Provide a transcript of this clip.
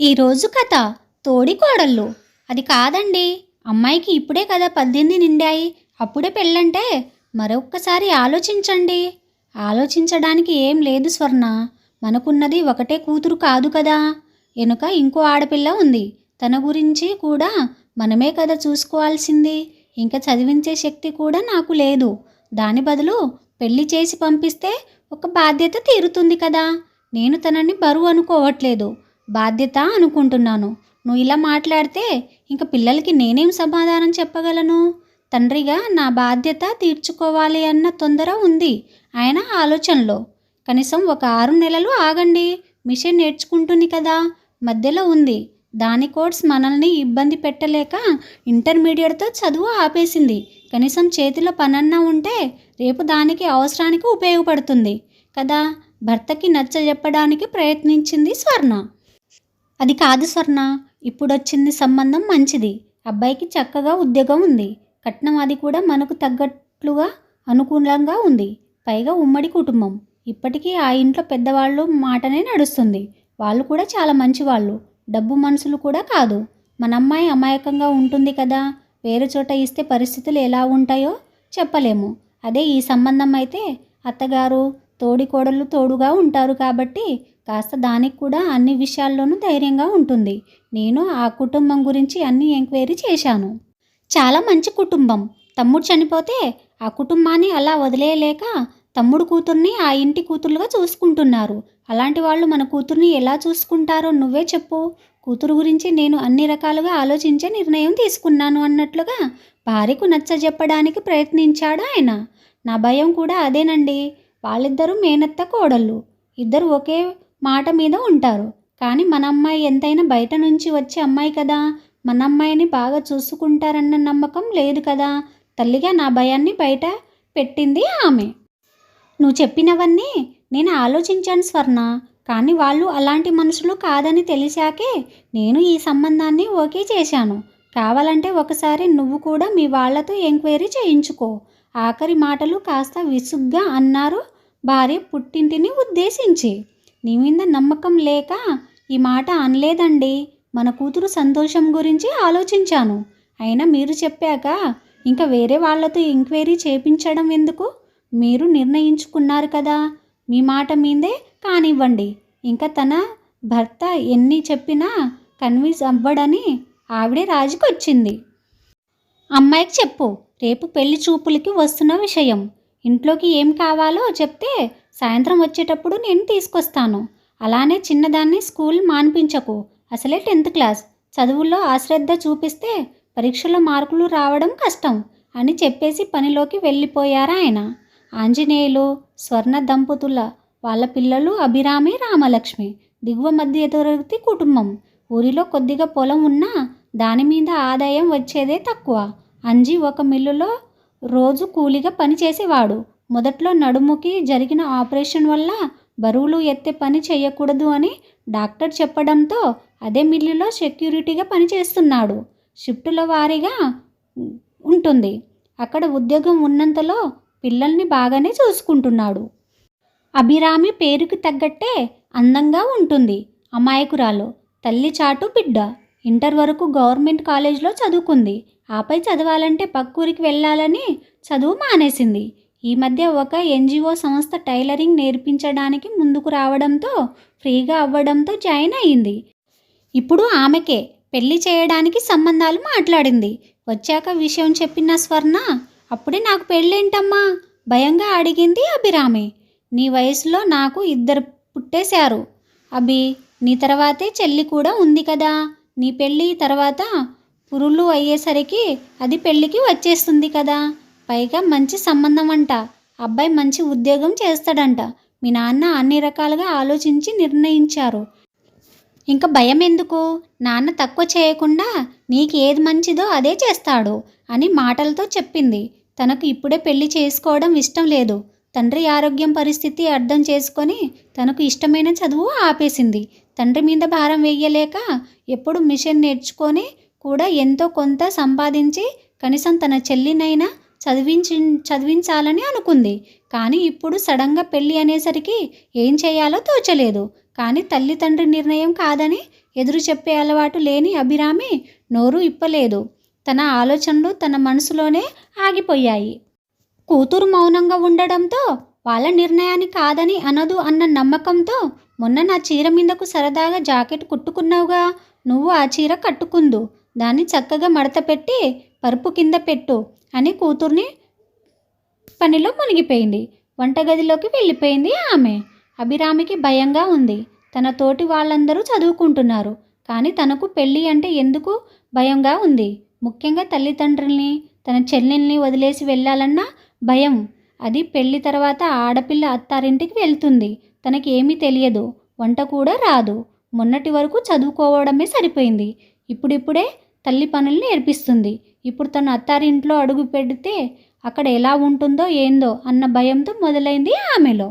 ఈరోజు కథ తోడి కోడళ్ళు. అది కాదండి అమ్మాయికి ఇప్పుడే కదా పద్దెనిమిది నిండాయి. అప్పుడే పెళ్ళంటే మరొక్కసారి ఆలోచించండి. ఆలోచించడానికి ఏం లేదు స్వర్ణ. మనకున్నది ఒకటే కూతురు కాదు కదా. వెనుక ఇంకో ఆడపిల్ల ఉంది. తన గురించి కూడా మనమే కదా చూసుకోవాల్సింది. ఇంకా చదివించే శక్తి కూడా నాకు లేదు. దాని బదులు పెళ్ళి చేసి పంపిస్తే ఒక బాధ్యత తీరుతుంది కదా. నేను తనని బరువు అనుకోవట్లేదు. బాధ్యత అనుకుంటున్నాను. నువ్వు ఇలా మాట్లాడితే ఇంక పిల్లలకి నేనేం సమాధానం చెప్పగలను? తండ్రిగా నా బాధ్యత తీర్చుకోవాలి అన్న తొందర ఉంది. ఆయన ఆలోచనలో. కనీసం ఒక ఆరు నెలలు ఆగండి. మిషన్ నేర్చుకుంటుంది కదా. మధ్యలో ఉంది. దాని కోర్స్ మనల్ని ఇబ్బంది పెట్టలేక ఇంటర్మీడియట్తో చదువు ఆపేసింది. కనీసం చేతిలో పనన్నా ఉంటే రేపు దానికి అవసరానికి ఉపయోగపడుతుంది. కదా. భర్తకి నచ్చ చెప్పడానికి ప్రయత్నించింది స్వర్ణ. అది కాదు స్వర్ణ. ఇప్పుడొచ్చింది సంబంధం మంచిది. అబ్బాయికి చక్కగా ఉద్యోగం ఉంది. కట్నం అది కూడా మనకు తగ్గట్లుగా అనుకూలంగా ఉంది. పైగా ఉమ్మడి కుటుంబం. ఇప్పటికీ ఆ ఇంట్లో పెద్దవాళ్ళు మాటనే నడుస్తుంది. వాళ్ళు కూడా చాలా మంచివాళ్ళు. డబ్బు మనుషులు కూడా కాదు. మన అమ్మాయి అమాయకంగా ఉంటుంది కదా. వేరే చోట ఇస్తే పరిస్థితులు ఎలా ఉంటాయో చెప్పలేము. అదే ఈ సంబంధం అయితే అత్తగారు తోడికోడలు తోడుగా ఉంటారు కాబట్టి కాస్త దానికి కూడా అన్ని విషయాల్లోనూ ధైర్యంగా ఉంటుంది. నేను ఆ కుటుంబం గురించి అన్ని ఎంక్వైరీ చేశాను. చాలా మంచి కుటుంబం. తమ్ముడు చనిపోతే ఆ కుటుంబాన్ని అలా వదిలేయలేక తమ్ముడు కూతుర్ని ఆ ఇంటి కూతురుగా చూసుకుంటున్నారు. అలాంటి వాళ్ళు మన కూతుర్ని ఎలా చూసుకుంటారో నువ్వే చెప్పు. కూతురు గురించి నేను అన్ని రకాలుగా ఆలోచించే నిర్ణయం తీసుకున్నాను అన్నట్లుగా భార్యకు నచ్చ చెప్పడానికి ప్రయత్నించాడు ఆయన. నా భయం కూడా అదేనండి. వాళ్ళిద్దరూ మేనత్త కోడళ్ళు. ఇద్దరు ఒకే మాట మీద ఉంటారు. కానీ మన అమ్మాయి ఎంతైనా బయట నుంచి వచ్చే అమ్మాయి కదా. మన అమ్మాయిని బాగా చూసుకుంటారన్న నమ్మకం లేదు కదా. తల్లిగా నా భయాన్ని బయట పెట్టింది ఆమె. నువ్వు చెప్పినవన్నీ నేను ఆలోచించాను స్వర్ణ. కానీ వాళ్ళు అలాంటి మనుషులు కాదని తెలిసాకే నేను ఈ సంబంధాన్ని ఓకే చేశాను. కావాలంటే ఒకసారి నువ్వు కూడా మీ వాళ్ళతో ఎంక్వైరీ చేయించుకో. ఆఖరి మాటలు కాస్త విసుగ్గా అన్నారు భార్య పుట్టింటిని ఉద్దేశించి. నీ మీద నమ్మకం లేక ఈ మాట అనలేదండి. మన కూతురు సంతోషం గురించి ఆలోచించాను. అయినా మీరు చెప్పాక ఇంకా వేరే వాళ్ళతో ఎంక్వైరీ చేపించడం ఎందుకు? మీరు నిర్ణయించుకున్నారు కదా. మీ మాట మీదే కానివ్వండి. ఇంకా తన భర్త ఎన్ని చెప్పినా కన్విన్స్ అవ్వడని ఆవిడే రాజుకొచ్చింది అమ్మాయికి చెప్పు. రేపు పెళ్ళి చూపులకి వస్తున్న విషయం. ఇంట్లోకి ఏం కావాలో చెప్తే సాయంత్రం వచ్చేటప్పుడు నేను తీసుకొస్తాను. అలానే చిన్నదాన్ని స్కూల్ మాన్పించకు. అసలే టెన్త్ క్లాస్. చదువుల్లో అశ్రద్ధ చూపిస్తే పరీక్షలో మార్కులు రావడం కష్టం అని చెప్పేసి పనిలోకి వెళ్ళిపోయారు ఆయన. ఆంజనేయులు స్వర్ణ దంపతుల వాళ్ళ పిల్లలు అభిరామి రామలక్ష్మి దిగువ మధ్య తరగతి కుటుంబం. ఊరిలో కొద్దిగా పొలం ఉన్నా దాని మీద ఆదాయం వచ్చేదే తక్కువ. అంజి ఒక మిల్లులో రోజు కూలిగా పనిచేసేవాడు. మొదట్లో నడుముకి జరిగిన ఆపరేషన్ వల్ల బరువులు ఎత్తే పని చేయకూడదు అని డాక్టర్ చెప్పడంతో అదే మిల్లులో సెక్యూరిటీగా పనిచేస్తున్నాడు. షిఫ్టుల వారీగా ఉంటుంది. అక్కడ ఉద్యోగం ఉన్నంతలో పిల్లల్ని బాగానే చూసుకుంటున్నాడు. అభిరామి పేరుకి తగ్గట్టే అందంగా ఉంటుంది. అమాయకురాలు తల్లి చాటు బిడ్డ. ఇంటర్ వరకు గవర్నమెంట్ కాలేజ్లో చదువుకుంది. ఆపై చదవాలంటే పక్కూరికి వెళ్ళాలని చదువు మానేసింది. ఈ మధ్య ఒక ఎన్జిఓ సంస్థ టైలరింగ్ నేర్పించడానికి ముందుకు రావడంతో ఫ్రీగా అవ్వడంతో జాయిన్ అయింది. ఇప్పుడు ఆమెకే పెళ్ళి చేయడానికి సంబంధాలు మాట్లాడింది. వచ్చాక విషయం చెప్పిన స్వర్ణ అప్పుడే నాకు పెళ్ళేంటమ్మా? భయంగా అడిగింది అభిరామి. నీ వయసులో నాకు ఇద్దరు పుట్టేశారు. అభి నీ తర్వాతే చెల్లి కూడా ఉంది కదా. నీ పెళ్ళి తర్వాత పురులు అయ్యేసరికి అది పెళ్ళికి వచ్చేస్తుంది కదా. పైగా మంచి సంబంధం అంట అబ్బాయి మంచి ఉద్యోగం చేస్తాడంట. మీ నాన్న అన్ని రకాలుగా ఆలోచించి నిర్ణయించారు. ఇంకా భయం ఎందుకు నాన్న తక్కువ చేయకుండా నీకు ఏది మంచిదో అదే చేస్తాడు అని మాటలతో చెప్పింది. తనకు ఇప్పుడే పెళ్ళి చేసుకోవడం ఇష్టం లేదు. తండ్రి ఆరోగ్యం పరిస్థితి అర్థం చేసుకొని తనకు ఇష్టమైన చదువు ఆపేసింది. తండ్రి మీద భారం వేయలేక ఎప్పుడు మిషన్ నేర్చుకొని కూడా ఎంతో కొంత సంపాదించి కనీసం తన చెల్లినైనా చదివించి చదివించాలని అనుకుంది. కానీ ఇప్పుడు సడన్గా పెళ్ళి అనేసరికి ఏం చేయాలో తోచలేదు. కానీ తల్లిదండ్రి నిర్ణయం కాదని ఎదురు చెప్పే అలవాటు లేని అభిరామి నోరు ఇప్పలేదు. తన ఆలోచనలు తన మనసులోనే ఆగిపోయాయి. కూతురు మౌనంగా ఉండడంతో వాళ్ళ నిర్ణయాన్ని కాదని అనదు అన్న నమ్మకంతో మొన్న నా చీర మీదకు సరదాగా జాకెట్ కుట్టుకున్నావుగా నువ్వు ఆ చీర కట్టుకుందు. దాన్ని చక్కగా మడత పెట్టి పరుపు కింద పెట్టు అని కూతుర్ని పనిలో మునిగిపోయింది. వంటగదిలోకి వెళ్ళిపోయింది ఆమె. అభిరామికి భయంగా ఉంది. తన తోటి వాళ్ళందరూ చదువుకుంటున్నారు. కానీ తనకు పెళ్ళి అంటే ఎందుకు భయంగా ఉంది? ముఖ్యంగా తల్లిదండ్రుల్ని తన చెల్లెల్ని వదిలేసి వెళ్ళాలన్నా భయం. అది పెళ్ళి తర్వాత ఆడపిల్ల అత్తారింటికి వెళ్తుంది. తనకి ఏమీ తెలియదు. వంట కూడా రాదు. మొన్నటి వరకు చదువుకోవడమే సరిపోయింది. ఇప్పుడిప్పుడే తల్లి పనులు నేర్పిస్తుంది. ఇప్పుడు తన అత్తారింట్లో అడుగు పెడితే అక్కడ ఎలా ఉంటుందో ఏందో అన్న భయంతో మొదలైంది ఆమెలో.